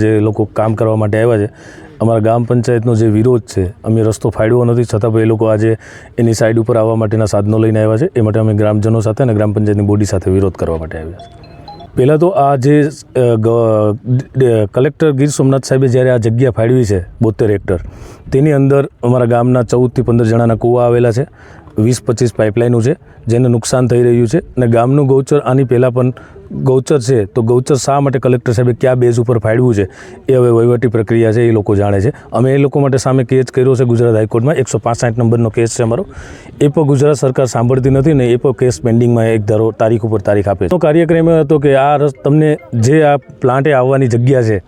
જે લોકો કામ કરવા માટે આવ્યા છે, અમારા ગ્રામ પંચાયતનો જે વિરોધ છે, અમે રસ્તો ફાળવ્યો નથી, છતાં પણ એ લોકો આજે એની સાઈડ ઉપર આવવા માટેના સાધનો લઈને આવ્યા છે, એ માટે અમે ગ્રામજનો સાથે અને ગ્રામ પંચાયતની બોડી સાથે વિરોધ કરવા માટે આવ્યા છે. પહેલાં તો આ જે કલેક્ટર ગીર સોમનાથ સાહેબે જ્યારે આ જગ્યા ફાળવી છે બોતેર હેક્ટર તેની અંદર અમારા ગામના ચૌદથી પંદર જણાના કૂવા આવેલા છે. વીસ પચીસ પાઇપલાઇનો છે, જેને નુકસાન થઈ રહ્યું છે. અને ગામનું ગૌચર, આની પહેલાં પણ ગૌચર છે, તો ગૌચર શા માટે કલેક્ટર સાહેબે કયા બેઝ ઉપર ફાળવ્યું છે? એ હવે વહીવટી પ્રક્રિયા છે, એ લોકો જાણે છે. અમે એ લોકો માટે સામે કેસ કર્યો છે ગુજરાત હાઈકોર્ટમાં. એકસો પાસઠ નંબરનો કેસ છે અમારો. એ પણ ગુજરાત સરકાર સાંભળતી નથી ને એ પણ કેસ પેન્ડિંગમાં એક ધારો તારીખ ઉપર તારીખ આપે તો કાર્યક્રમ હતો કે આ રસ તમને જે આ પ્લાન્ટે આવવાની જગ્યા છે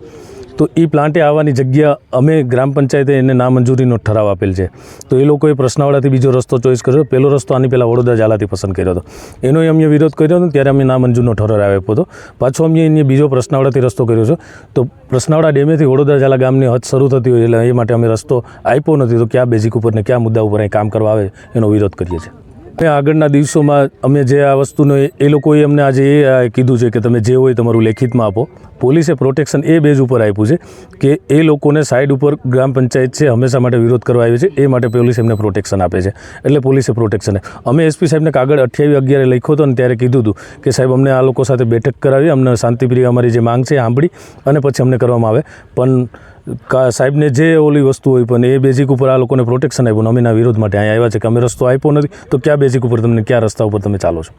તો એ પ્લાન્ટે આવવાની જગ્યા અમે ગ્રામ પંચાયતે એને નામંજૂરીનો ઠરાવ આપેલ છે. તો એ લોકોએ પ્રશ્નાવળાથી બીજો રસ્તો ચોઈસ કર્યો. પહેલો રસ્તો આની પહેલાં વડોદરા જાલાથી પસંદ કર્યો હતો. એનો અમે વિરોધ કર્યો હતો ત્યારે અમે નામંજૂરનો ઠરાવ આપ્યો હતો. પાછો અમે એને બીજો પ્રશ્નાવળાથી રસ્તો કર્યો છે. તો પ્રશ્નાવળા ડેમેથી વડોદરા જાલા ગામની હદ શરૂ થતી હોય એટલે એ માટે અમે રસ્તો આપ્યો નથી. તો કયા બેઝિક ઉપર ને કયા મુદ્દા ઉપર અહીં કામ કરવા આવે એનો વિરોધ કરીએ છીએ. આગળના દિવસોમાં અમે જે આ વસ્તુનો એ- લોકોએ અમને આજે એ કીધું છે કે તમે જે હોય તમારું લેખિતમાં આપો. પોલીસે પ્રોટેક્શન એ બેઝ ઉપર આપ્યું છે કે એ લોકોને સાઈડ ઉપર ગ્રામ પંચાયત છે હંમેશા માટે વિરોધ કરવા આવે છે, એ માટે પોલીસ એમને પ્રોટેક્શન આપે છે. એટલે પોલીસે પ્રોટેક્શન અમે એસપી સાહેબને કાગળ અઠ્યાવીસ અગિયારે લખ્યો હતો ને ત્યારે કીધું હતું કે સાહેબ, અમને આ લોકો સાથે બેઠક કરાવી, અમને શાંતિપ્રિય અમારી જે માંગ છે સાંભળી અને પછી અમને કરવામાં આવે. પણ સાહેબને જે ઓલી વસ્તુ હોય પણ એ બેઝિક ઉપર આ લોકોને પ્રોટેક્શન આપ્યું અમેના વિરોધ માટે અહીંયા આવ્યા છે કે અમે રસ્તો આપ્યો નથી, તો કયા બેઝિક ઉપર તમને, કયા રસ્તા ઉપર તમે ચાલો છો?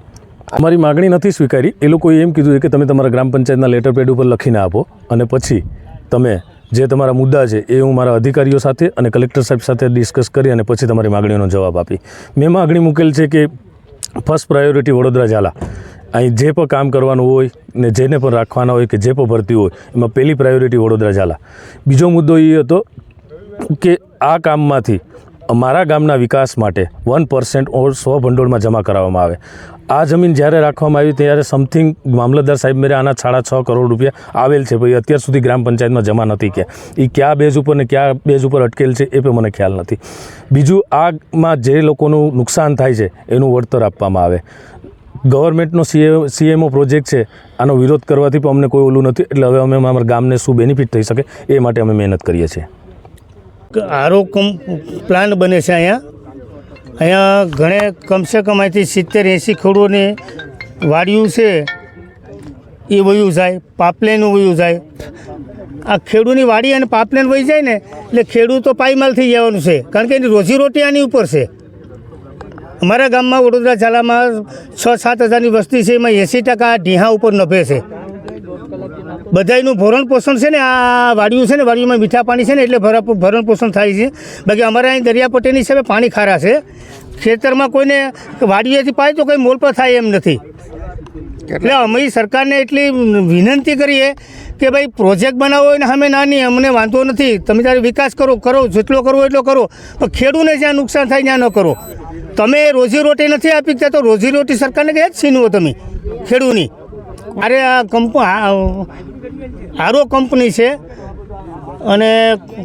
અમારી માગણી નથી સ્વીકારી. એ લોકોએ એમ કીધું કે તમે તમારા ગ્રામ પંચાયતના લેટર પેડ ઉપર લખીને આપો અને પછી તમે જે તમારા મુદ્દા છે એ હું મારા અધિકારીઓ સાથે અને કલેક્ટર સાહેબ સાથે ડિસ્કસ કરી અને પછી તમારી માગણીઓનો જવાબ આપી. મેં માગણી મૂકેલ છે કે ફર્સ્ટ પ્રાયોરિટી વડોદરા ઝાલા. અહીં જે પણ કામ કરવાનું હોય ને જેને પણ રાખવાના હોય કે જે પણ ભરતી હોય, એમાં પહેલી પ્રાયોરિટી વડોદરા ઝાલા. બીજો મુદ્દો એ હતો કે આ કામમાંથી અમારા ગામના વિકાસ માટે વન પર્સન્ટ ઓર સો ભંડોળમાં જમા કરાવવામાં આવે. આ જમીન જ્યારે રાખવામાં આવી ત્યારે સમથિંગ મામલતદાર સાહેબ મેરે આના સાડા છ કરોડ રૂપિયા આવેલ છે, ભાઈ અત્યાર સુધી ગ્રામ પંચાયતમાં જમા નથી કે એ કયા બેઝ ઉપર ને કયા બેઝ ઉપર અટકેલ છે એ પણ મને ખ્યાલ નથી. બીજું, આગમાં જે લોકોનું નુકસાન થાય છે, એનું વળતર આપવામાં આવે. ગવર્મેન્ટનો સીએ સીએમઓ પ્રોજેક્ટ છે, આનો વિરોધ કરવાથી પણ અમને કોઈ ઓલું નથી. એટલે હવે અમે અમારા ગામને શું બેનિફિટ થઈ શકે, એ માટે અમે મહેનત કરીએ છીએ. આરો પ્લાન બને છે અહીંયા. અહીંયા ઘણે કમસે કમ અહીંથી સિત્તેર, એંસી ખેડૂતોની વાડિયું છે, એ વયું જાય, પાપલેનું વયું જાય. આ ખેડૂની વાડી અને પાપલેન વહી જાય ને, એટલે ખેડૂતો પાયમાલ થઈ જવાનું છે. કારણ કે એની રોજીરોટી આની ઉપર છે. અમારા ગામમાં વડોદરા જિલ્લામાં છ, સાત હજારની વસ્તી છે, એમાં એંસી ટકા ઢીહા ઉપર નભે છે. બધાયનું ભરણ પોષણ છે ને, આ વાડિયું છે ને વાડિયુંમાં મીઠા પાણી છે ને, એટલે ભરા ભરણ પોષણ થાય છે. બાકી અમારા અહીં દરિયાપટ્ટીની હિસાબે પાણી ખારા છે. ખેતરમાં કોઈને વાડીએથી પાય તો કંઈ મોલ પર થાય એમ નથી. એટલે અમે સરકારને એટલી વિનંતી કરીએ કે ભાઈ, પ્રોજેક્ટ બનાવો એને અમે નાની, અમને વાંધો નથી. તમે તારે વિકાસ કરો કરો, જેટલો કરવો એટલો કરો. પણ ખેડૂને જ્યાં નુકસાન થાય ત્યાં ન કરો. તમે રોજીરોટી નથી આપી, ત્યાં તો રોજીરોટી સરકારને કહે જ છીનવો તમે ખેડૂની અરે આ કંપ આરો કંપની છે. અને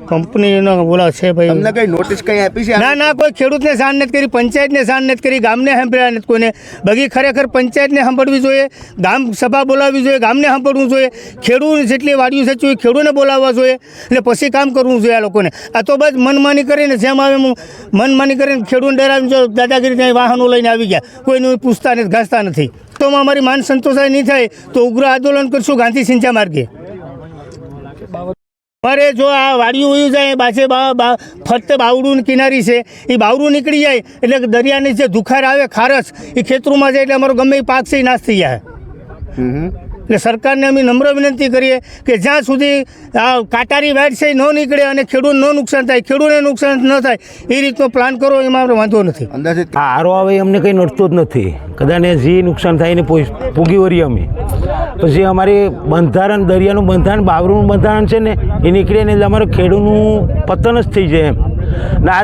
કંપનીનો બોલા છે ભાઈ. તમને કઈ નોટિસ કઈ આપી છે? ના ના કોઈ ખેડૂતને જાણ નથી કરી પંચાયતને જાણ નથી કરી ગામને સાંભળ્યા નથી કોઈને. બગી ખરેખર પંચાયતને સાંભળવી જોઈએ ગામ સભા બોલાવવી જોઈએ ગામને સાંભળવું જોઈએ ખેડૂત જેટલી વાડીઓ એ ખેડૂતને બોલાવવા જોઈએ એટલે પછી કામ કરવું જોઈએ આ લોકોને. આ તો બસ મનમાની કરીને જેમ આવે મનમાની કરીને ખેડૂત ડરાવી જો દાદાગીરી ત્યાં વાહનો લઈને આવી ગયા કોઈનું પૂછતા નથી ઘાસતા નથી. તો અમારી માન સંતોષાય નહીં થાય તો ઉગ્ર આંદોલન કરશું ગાંધી સિંચા માર્ગે. મારે જો આ વાડિયું ઉયું જાય બાસે બા બા ફરતે બાવડું કિનારી છે એ બાવડું નીકળી જાય એટલે દરિયાની જે દુખાર આવે ખારસ એ ખેતરોમાં જાય એટલે અમારો ગમે એ પાક છે એ નાશ થઈ જાય. એટલે સરકારને અમે નમ્ર વિનંતી કરીએ કે જ્યાં સુધી આ કાટારી વાડ છે એ ન નીકળે અને ખેડૂત ન નુકસાન થાય ખેડૂતને નુકસાન ન થાય એ રીતનો પ્લાન કરો એમાં આપણે વાંધો નથી. અંદાજે આ આરો આવે અમને કંઈ નડતો જ નથી. કદાચ જે નુકસાન થાય એને પોઈ- વરીએ અમે. પછી અમારી બંધારણ, દરિયાનું બંધારણ બાવરૂનું બંધારણ છે ને, એ નીકળે ને એટલે અમારું ખેડૂતનું પતન જ થઈ જાય એમ. ને આ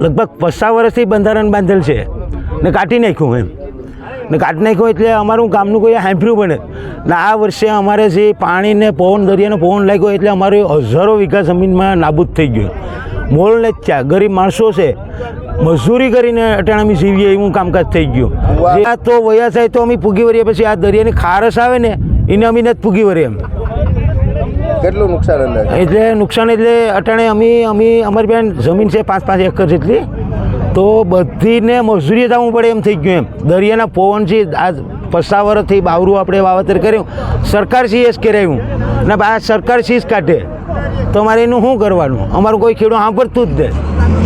લગભગ પચાસ વર્ષથી બંધારણ બાંધેલ છે. ને કાઢી નાખ્યું એમ. ને કાઢી નાખ્યું એટલે અમારું ગામનું કોઈ હાંફર્યું બને ને આ વર્ષે અમારે જે પાણીને, પવન, દરિયાનો પવન લાગ્યો એટલે અમારે હજારો વીઘા જમીનમાં નાબૂદ થઈ ગયો. મોલ ને થયા. ગરીબ માણસો છે. મજૂરી કરીને અટાણામી જીવીએ એવું કામકાજ થઈ ગયું. આ તો વયા થાય તો અમે પૂગી વળીએ. પછી આ દરિયાની ખારસ આવે ને એને અમે નથી પૂગી વળીએ એમ. કેટલું નુકસાન અંદાજ એટલે નુકસાન એટલે અટાણે અમે અમે અમારી બેન જમીન છે પાંચ પાંચ એકર જેટલી. તો બધીને મજૂરી જવું પડે એમ થઈ ગયું એમ. દરિયાના પવનથી આ પસાવરથી બાવરું આપણે વાવેતર કર્યું. સરકાર સી જ કરાવ્યું ને આ સરકાર સી જ કાઢે. તો અમારે એનું શું કરવાનું? અમારું કોઈ ખેડૂત સાંભળતું જ નહીં